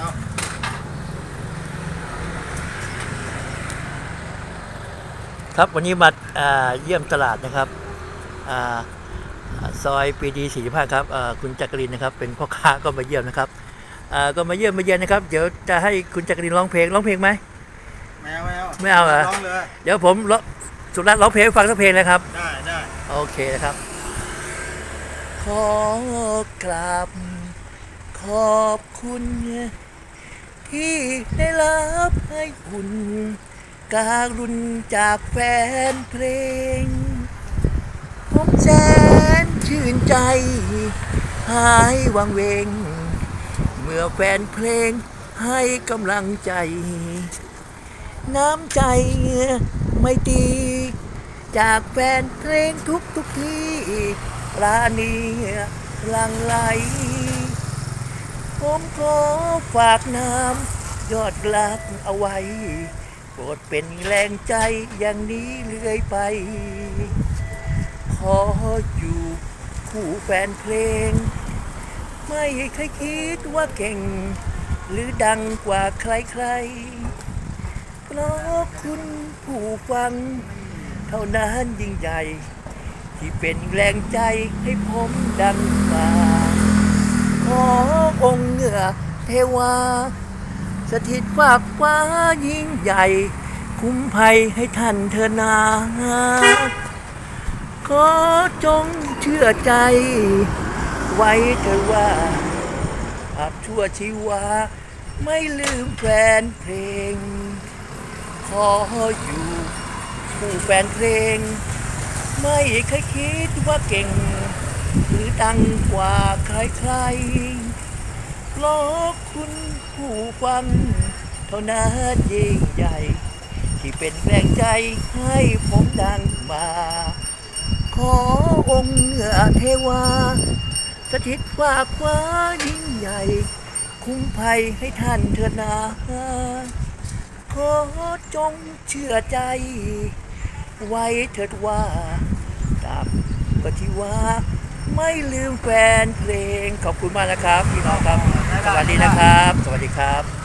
เอาครับวันนี้มาอ่าเยี่ยมตลาดนะครับอ่าอ่าซอยปีดีสี่ห้าครับอ่าคุณจักรินนะครับ เป็นพ่อค้าก็มาเยี่ยมนะครับอ่าก็มาเยี่ยมมาเยียนนะครับ เดี๋ยวจะให้คุณจักรินร้องเพลงร้องเพลงไหมแมวแมวไม่เอาเหรอร้องเลยเดี๋ยวผมร้องสุรัตน์ร้องเพลงให้ฟังสักเพลงเลยครับได้ได้โอเคนะครับ ขอกราบขอบคุณ ที่ได้รับให้คุณการุณจากแฟนเพลงผมแสนชื่นใจ หายวังเวง เมื่อแฟนเพลงให้กำลังใจ น้ำใจไม่ตีจากแฟนเพลงทุกทุกที่ราณีลังไหล ผมขอฝากน้ำยอดรักเอาไว้ โปรดเป็นแรงใจอย่างนี้เรื่อยไป ขออยู่คู่แฟนเพลง ไม่เคยคิดว่าเก่ง หรือดังกว่าใครๆ เพราะคุณผู้ฟัง เท่านั้นยิ่งใหญ่ ที่เป็นแรงใจให้ผมดังมาขอ องค์เหนือเทวา สถิตฝากฟ้ายิ่งใหญ่ คุ้มภัยให้ท่านเธอนาขอจงเชื่อใจ ไว้เถอะว่าภาพชั่วชีวา ไม่ลืมแฟนเพลง ขออยู่ผู้แฟนเพลง ไม่เคยคิดว่าเก่ง หรือดังกว่าใครๆ เพราะคุณผู้ฟัง เท่านั้นยิ่งใหญ่ ที่เป็นแรงใจให้ผมดังมา ขอองค์เหนือเทวา สถิตฝากฟ้ายิ่งใหญ่ คุ้มภัยให้ท่านเถิดนา ขอจงเชื่อใจ ไว้เถิดว่าตามปฏิว่าไม่ลืมแฟนเพลงขอบคุณมากนะครับ พี่น้องครับ สวัสดีนะครับ สวัสดีครับ